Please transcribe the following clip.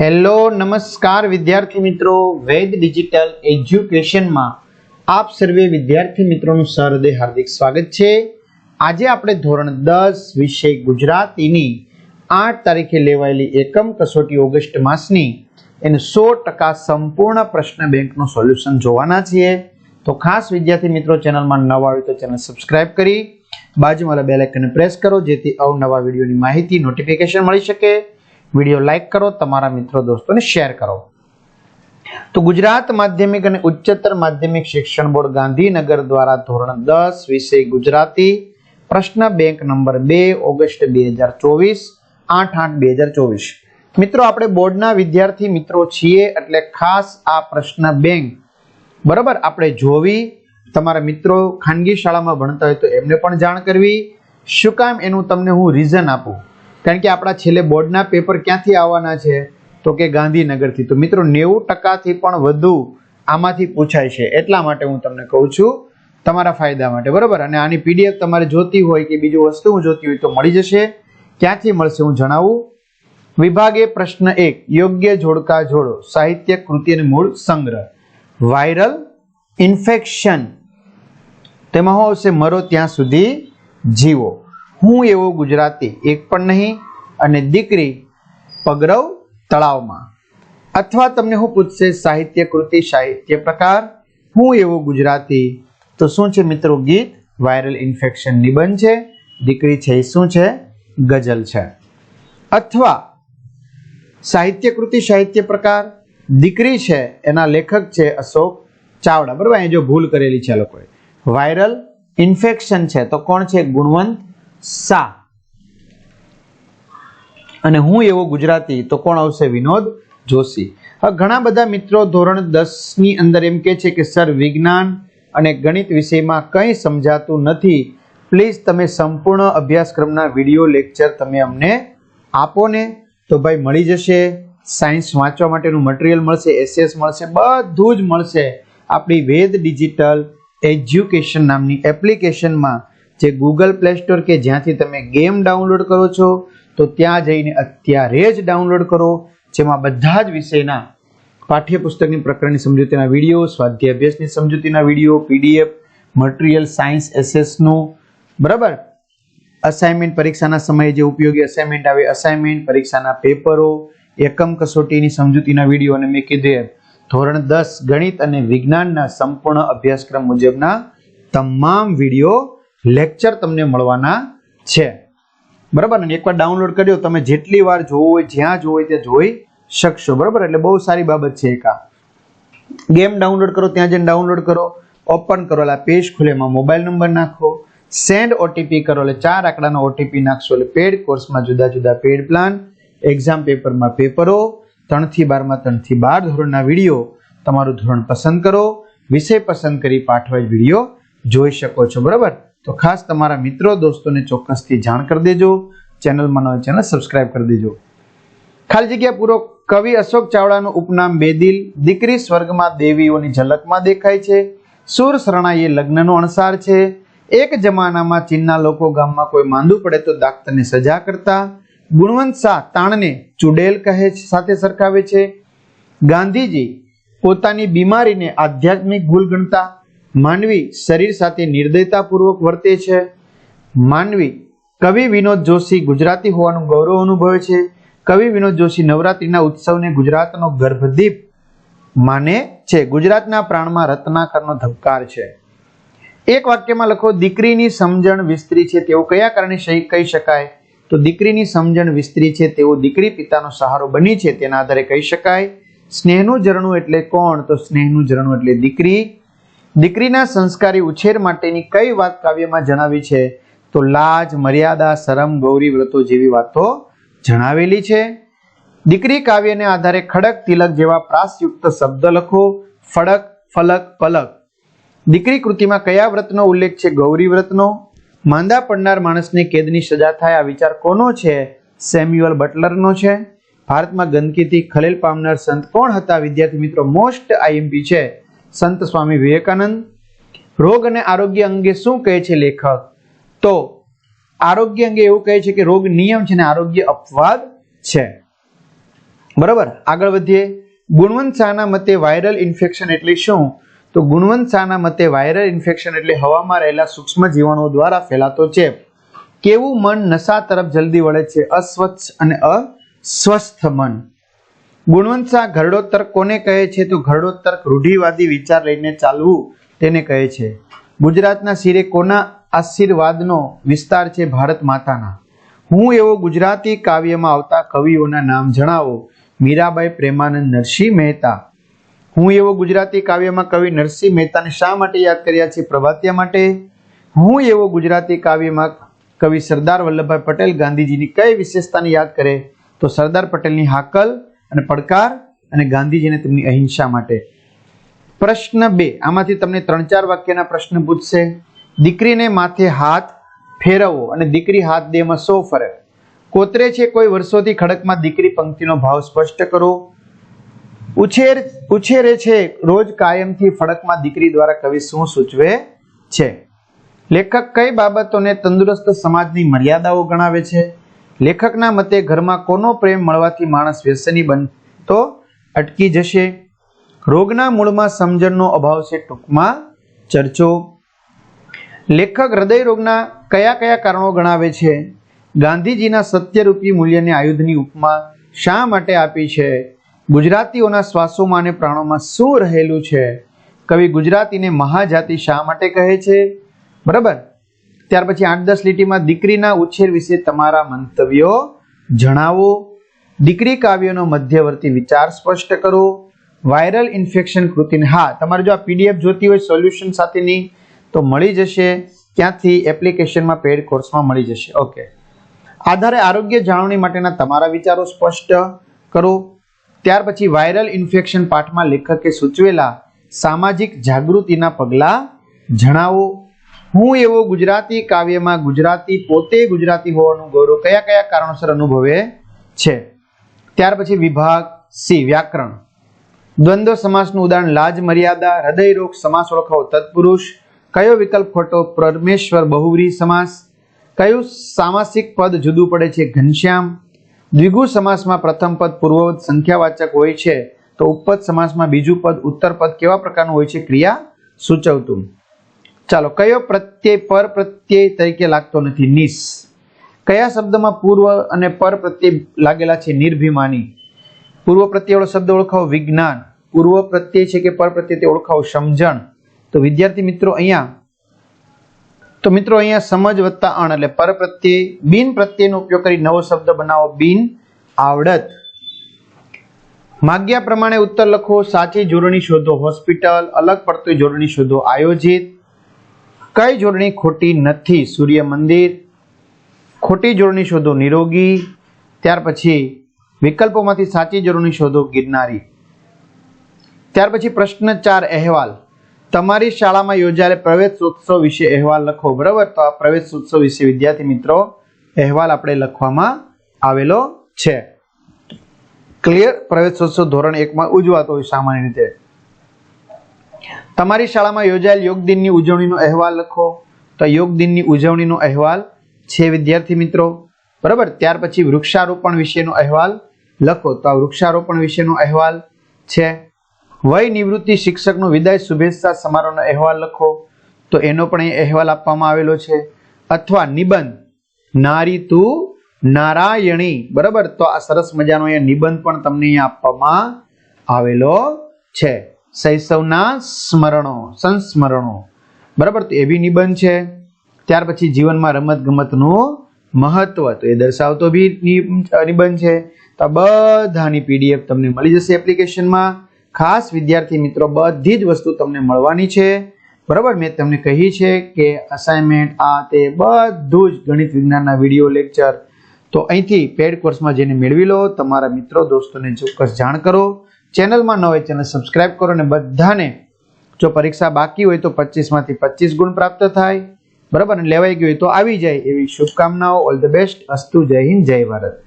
Hello, નમસ્કાર વિદ્યાર્થી મિત્રો. વેદ ડિજિટલ એજ્યુકેશનમાં આપ સર્વે વિદ્યાર્થી મિત્રોનું સહૃદય હાર્દિક સ્વાગત છે. આજે આપણે ધોરણ દસ વિષય ગુજરાતીની આઠ તારીખે લેવાયેલી એકમ કસોટી ઓગસ્ટ માસની એનું સો ટકા સંપૂર્ણ પ્રશ્ન બેંકનું સોલ્યુશન જોવાના છીએ. તો ખાસ વિદ્યાર્થી મિત્રો, ચેનલમાં નવા હોય તો ચેનલ સબસ્ક્રાઇબ કરી, બાજુમાં બેલ આઇકનને પ્રેસ કરો, જેથી અવનવા વિડીયોની માહિતી, નોટિફિકેશન મળી શકે. વીડિયો લાઈક કરો, તમારા મિત્રો, દોસ્તોને શેર કરો. તો ગુજરાત માધ્યમિક અને ઉચ્ચતર માધ્યમિક શિક્ષણ બોર્ડ ગાંધીનગર દ્વારા ધોરણ દસ વિષય ગુજરાતી, પ્રશ્ન બેંક નંબર બે, ઓગસ્ટ બે હજાર ચોવીસ, આઠ આઠ બે હજાર ચોવીસ. મિત્રો, આપણે બોર્ડના વિદ્યાર્થી મિત્રો છીએ, એટલે ખાસ આ પ્રશ્ન બેંક. બરાબર? આપણે જોવી. તમારા મિત્રો ખાનગી શાળામાં ભણતા હોય તો એમને પણ જાણ કરવી. શું કામ? એનું તમને હું રીઝન આપું. કારણ કે આપણા છેલ્લે બોર્ડના પેપર ક્યાંથી આવવાના છે? તો કે ગાંધીનગરથી. તો મિત્રો, નેવું ટકાથી પણ વધુ આમાંથી પૂછાય છે. એટલા માટે હું તમને કહું છું, તમારા ફાયદા માટે. બરાબર? અને આની પીડીએફ તમારે જોતી હોય કે બીજું વસ્તુ જોતી હોય તો મળી જશે. ક્યાંથી મળશે હું જણાવું? વિભાગે પ્રશ્ન એક, યોગ્ય જોડકા જોડો. સાહિત્ય, કૃતિ અને મૂળ સંગ્રહ. Viral infection. તેમાં શું આવશે? મરો ત્યાં સુધી જીવો. હું એવો ગુજરાતી એક પણ નહીં અને દીકરી પગરવ તળાવમાં. અથવા તમને હું પૂછશે સાહિત્ય કૃતિ, સાહિત્ય પ્રકાર, હું એવો ગુજરાતી. તો શું છે મિત્રો ગીત? વાયરલ ઇન્ફેક્શન નિબંધ છે. દીકરી છે એ શું છે? ગઝલ છે. અથવા સાહિત્ય કૃતિ, સાહિત્ય પ્રકાર, દીકરી છે એના લેખક છે અશોક ચાવડા. બરાબર? અહીં જો ભૂલ કરેલી છે લોકોએ. વાયરલ ઇન્ફેક્શન છે. તો કોણ છે? ગુણવંત શાહ અને હું એવો ગુજરાતી, તો કોણ આવશે? વિનોદ જોશી. ઘણા બધા મિત્રો ધોરણ દસની અંદર એમ કે છે કે, સર, વિજ્ઞાન અને ગણિત વિષયમાં કંઈ સમજાતું નથી. પ્લીઝ તમે સંપૂર્ણ અભ્યાસક્રમના વીડિયો લેક્ચર તમે અમને આપો ને. તો ભાઈ મળી જશે. સાયન્સ વાંચવા માટેનું મટીરિયલ મળશે, એસએસ મળશે, બધું જ મળશે. આપણી વેદ ડિજિટલ એજ્યુકેશન નામની એપ્લિકેશનમાં જે ગૂગલ પ્લે સ્ટોર કે જ્યાંથી તમે ગેમ ડાઉનલોડ કરો છો, તો ત્યાં જઈને અત્યારે જ ડાઉનલોડ કરો, જેમાં બધા જ વિષયના પાઠ્યપુસ્તકની પ્રકરણની સમજૂતીના વીડિયો, સ્વાધ્યાય અભ્યાસની સમજૂતીના વીડિયો પીડીએફ મટીરિયલ સાયન્સ એસેસનું બરાબર? અસાઇનમેન્ટ પરીક્ષાના સમયે જે ઉપયોગી અસાઇનમેન્ટ આવે અસાઇનમેન્ટ પરીક્ષાના પેપરો, એકમ કસોટીની સમજૂતીના વીડિયો અને મેં કીધું ધોરણ દસ ગણિત અને વિજ્ઞાનના સંપૂર્ણ અભ્યાસક્રમ મુજબના તમામ વીડિયો લેક્ચર તમને મળવાના છે. બરાબર? ને એકવાર ડાઉનલોડ કર્યો તમે જેટલી વાર જોવું હોય, જ્યાં જોવું હોય ત્યાં જોઈ શકશો. બરાબર? એટલે બહુ સારી બાબત છે એક આ. ગેમ ડાઉનલોડ કરો, ત્યાં જઈને ડાઉનલોડ કરો ઓપન કરો. એટલે પેજ ખુલે, એમાં મોબાઈલ નંબર નાખો સેન્ડ ઓટીપી કરો. એટલે ચાર આંકડાનો ઓટીપી નાખશો. એટલે પેડ કોર્સમાં જુદા જુદા પેડ પ્લાન એક્ઝામ પેપરમાં પેપરો ત્રણથી બારમાં ત્રણથી બાર ધોરણના વીડિયો તમારું ધોરણ પસંદ કરો. વિષય પસંદ કરી પાઠવાય વીડિયો જોઈ શકો છો. બરાબર? તો ખાસ તમારા મિત્રો, દોસ્તોને ચોક્કસથી જાણ કરી દેજો. ચેનલમાં ન હોય ચેનલ સબસ્ક્રાઇબ કરી દેજો. ખાલી જગ્યા પૂરો કવિ અશોક ચાવડાનું ઉપનામ બેદિલ, દીકરી સ્વર્ગમાં દેવીઓની ઝલકમાં દેખાય છે. સુર શરણાઈ એ લગ્નનો અણસાર છે. એક જમાનામાં ચીનના લોકો ગામમાં કોઈ માંદું પડે તો દાક્તરને સજા કરતા. ગુણવંત શાહ તાણને ચુડેલ કહે સાથે સરખાવે છે. ગાંધીજી પોતાની બીમારીને આધ્યાત્મિક ભૂલ ગણતા. માનવી શરીર સાથે નિર્દયતાપૂર્વક વર્તે છે. માનવી કવિ વિનોદ જોશી ગુજરાતી હોવાનું ગૌરવ અનુભવે છે. કવિ વિનોદ જોશી નવરાત્રિના ઉત્સવને ગુજરાતનો ગર્ભદીપ માને છે. ગુજરાતના પ્રાણમાં રત્નાકરનો ધબકાર છે. એક વાક્યમાં લખો, દીકરીની સમજણ વિસ્તરી છે. તેવું કયા કારણે કહી શકાય? તો દીકરીની સમજણ વિસ્તરી છે. તેવો દીકરી પિતાનો સહારો બની છે. તેના આધારે કહી શકાય, સ્નેહનું ઝરણું એટલે કોણ? તો સ્નેહનું ઝરણું એટલે દીકરી દીકરીના સંસ્કારી ઉછેર માટેની કઈ વાત કાવ્યમાં જણાવી છે? તો લાજ, મર્યાદા, શરમ, ગૌરી વ્રતો જેવી વાતો જણાવેલી છે. દીકરી કાવ્યને આધારે ખડક, તિલક જેવા પ્રાસયુક્ત શબ્દ લખો. ફડક, ફલક, પલક. દીકરી કૃતિમાં કયા વ્રતનો ઉલ્લેખ છે? ગૌરી વ્રતનો. માંદા પડનાર માણસને કેદની સજા થાય, આ વિચાર કોનો છે? સેમ્યુઅલ બટલરનો છે. ભારતમાં ગંદકીથી ખલેલ પામનાર સંત કોણ હતા? વિદ્યાર્થી મિત્રો, મોસ્ટ આઈએમપી છે. સંત સ્વામી વિવેકાનંદ, રોગ અને આરોગ્ય અંગે શું કહે છે લેખક? તો આરોગ્ય અંગે એવું કહે છે કે રોગ નિયમ છે ને આરોગ્ય અપવાદ છે. બરાબર? આગળ વધીએ. ગુણવંત શાહના મતે વાયરલ ઇન્ફેક્શન એટલે શું? તો ગુણવંત શાહના મતે વાયરલ ઇન્ફેક્શન એટલે હવામાં રહેલા સૂક્ષ્મ જીવાણુઓ દ્વારા ફેલાતો ચેપ કેવું મન નશા તરફ જલ્દી વળે છે? અસ્વચ્છ અને અસ્વસ્થ મન. ગુણવંત શાહ ઘરડોત્તર કોને કહે છે? તો ઘરડોત્તર રૂઢિવાદી વિચાર લઈને ચાલવું તેને કહે છે. ગુજરાતના શિરે કોના આશીર્વાદનો વિસ્તાર છે ભારત માતાના? હું એવો ગુજરાતી કાવ્યમાં આવતા કવિઓના નામ જણાવો. મીરાબાઈ પ્રેમાનંદ નરસિંહ મહેતા. હું એવો ગુજરાતી કાવ્યમાં કવિ નરસિંહ મહેતાને શા માટે યાદ કર્યા છે? પ્રભાતિયા માટે? હું એવો ગુજરાતી કાવ્યમાં કવિ સરદાર વલ્લભભાઈ પટેલ ગાંધીજીની કઈ વિશેષતાને યાદ કરે? તો સરદાર પટેલની હાકલ અને પડકાર અને ગાંધીજીને તેમની અહિંસા માટે. પ્રશ્ન બે, આમાંથી તમને ત્રણ ચાર વાક્યના પ્રશ્ન પૂછશે. દીકરીને માથે હાથ ફેરવવો અને દીકરી હાથ દેહમાં સો ફરે. કોતરે છે કોઈ વર્ષોથી ખડકમાં દીકરી પંક્તિનો ભાવ સ્પષ્ટ કરો. ઉછેર, ઉછેરે છે રોજ કાયમથી ફડકમાં દીકરી દ્વારા કવિ શું સૂચવે છે? લેખક કઈ બાબતોને તંદુરસ્ત સમાજની મર્યાદાઓ ગણાવે છે? લેખકના મતે ઘરમાં કોનો પ્રેમ મળવાથી માણસ વ્યસની બનતો અટકી જશે. રોગના મૂળમાં સમજણનો અભાવ છે ટૂંકમાં ચર્ચો. લેખક હૃદય રોગના કયા કયા કારણો ગણાવે છે? ગાંધીજીના સત્યરૂપી મૂલ્યને આયુધની ઉપમા શા માટે આપી છે? ગુજરાતીઓના શ્વાસોમાં અને પ્રાણોમાં શું રહેલું છે? કવિ ગુજરાતીને મહાજાતિ શા માટે કહે છે? બરાબર. ત્યાર પછી આઠ દસ લીટીમાં દીકરીના ઉછેર વિશે તમારા મંતવ્યો જણાવો. દીકરી કાવ્યનો મધ્યવર્તી વિચાર સ્પષ્ટ કરો. વાયરલ ઇન્ફેક્શન કૃતિને, હા, તમારે જો આ પીડીએફ જોતી હોય સોલ્યુશન સાથેની, તો મળી જશે. ક્યાંથી એપ્લિકેશનમાં પેડ કોર્સમાં મળી જશે. ઓકે. આધારે આરોગ્ય જાળવણી માટેના તમારા વિચારો સ્પષ્ટ કરો. ત્યાર પછી વાયરલ ઇન્ફેક્શન પાઠમાં લેખકે સૂચવેલા સામાજિક જાગૃતિના પગલાં જણાવો. હું એવો ગુજરાતી કાવ્યમાં ગુજરાતી પોતે ગુજરાતી હોવાનું ગૌરવ કયા કયા કારણોસર અનુભવે છે? ત્યાર પછી વિભાગ સી, વ્યાકરણ. દ્વંદ્વ સમાસનું ઉદાહરણ, લાજ, મર્યાદા, હૃદય રોગ સમાસ ઓળખાવો, તત્પુરુષ. કયો વિકલ્પ ખોટો? પરમેશ્વર બહુવ્રી સમાસ. કયું સામાસિક પદ જુદું પડે છે? ઘનશ્યામ. દ્વિગુ સમાસમાં પ્રથમ પદ પૂર્વવત સંખ્યાવાચક હોય છે. તો ઉપપદ સમાસમાં બીજું પદ ઉત્તર પદ કેવા પ્રકારનું હોય છે? ક્રિયા સૂચવતું. ચાલો, કયો પ્રત્યય પર પ્રત્યય તરીકે લાગતો નથી? નિસ. કયા શબ્દમાં પૂર્વ અને પર પ્રત્યય લાગેલા છે નિર્ભિમાની? પૂર્વ પ્રત્યયવાળો શબ્દ ઓળખાવો વિજ્ઞાન. પૂર્વ પ્રત્યય છે કે પર પ્રત્યય તે ઓળખાવો સમજણ. તો વિદ્યાર્થી મિત્રો અહીંયા, તો મિત્રો અહીંયા સમજ વત્તા અણ એટલે પર પ્રત્યય, બિન પ્રત્યયનો ઉપયોગ કરી નવો શબ્દ બનાવો. બિન આવડત. માગ્યા પ્રમાણે ઉત્તર લખો, સાચી જોડણી શોધો. હોસ્પિટલ, અલગ પડતી જોડણી શોધો. આયોજિત. કઈ જોડણી ખોટી નથી? સૂર્ય મંદિર. ખોટી જોડણી શોધો નિરોગી. ત્યાર પછી વિકલ્પોમાંથી સાચી જોડણી શોધો ગિરનારી. ત્યાર પછી પ્રશ્ન ચાર, અહેવાલ. તમારી શાળામાં યોજાયેલ પ્રવેશોત્સવ વિશે અહેવાલ લખો, બરાબર? તો આ પ્રવેશોત્સવ વિશે, વિદ્યાર્થી મિત્રો, અહેવાલ આપણે લખવામાં આવેલો છે. ક્લિયર? પ્રવેશોત્સવ ધોરણ એકમાં ઉજવાતો હોય સામાન્ય રીતે. તમારી શાળામાં યોજાયેલ યોગ દિનની ઉજવણીનો અહેવાલ લખો. તો યોગ દિનની ઉજવણીનો અહેવાલ છે, વિદ્યાર્થી મિત્રો. બરાબર? ત્યાર પછી વૃક્ષારોપણ વિશેનો અહેવાલ લખો. તો આ વૃક્ષારોપણ વિશેનો અહેવાલ છે. વય નિવૃત્તિ શિક્ષકનો વિદાય શુભેચ્છા સમારોહનો અહેવાલ લખો. તો એનો પણ એ અહેવાલ આપવામાં આવેલો છે. અથવા નિબંધ. નારી તું નારાયણી. બરાબર? તો આ સરસ મજાનો અહીંયા નિબંધ પણ તમને અહીંયા આપવામાં આવેલો છે. શૈશવના સ્મરણો, સંસ્મરણો. બરાબર? તો એ બી નિબંધ છે. ત્યાર પછી જીવનમાં રમત ગમતનું મહત્વ. તો એ દર્શાવતો બી નિબંધ છે. તો બધાની પીડીએફ તમને મળી જશે એપ્લિકેશનમાં. ખાસ વિદ્યાર્થી મિત્રો, બધી જ વસ્તુ તમને મળવાની છે. બરાબર? મેં તમને કહી છે કે અસાઇનમેન્ટ આ તે બધું જ ગણિત વિજ્ઞાનના વીડિયો લેક્ચર તો અહીંથી પેડ કોર્સમાં જઈને મેળવી લો. તમારા મિત્રો, દોસ્તોને ચોક્કસ જાણ કરો. ચેનલમાં ન હોય ચેનલ સબસ્ક્રાઈબ કરો અને બધાને જો પરીક્ષા બાકી હોય તો પચીસમાંથી પચીસ ગુણ પ્રાપ્ત થાય. બરાબર? લેવાઈ ગયું હોય તો આવી જાય એવી શુભકામનાઓ. ઓલ ધ બેસ્ટ અસ્તુ. જય હિન્દ. જય ભારત.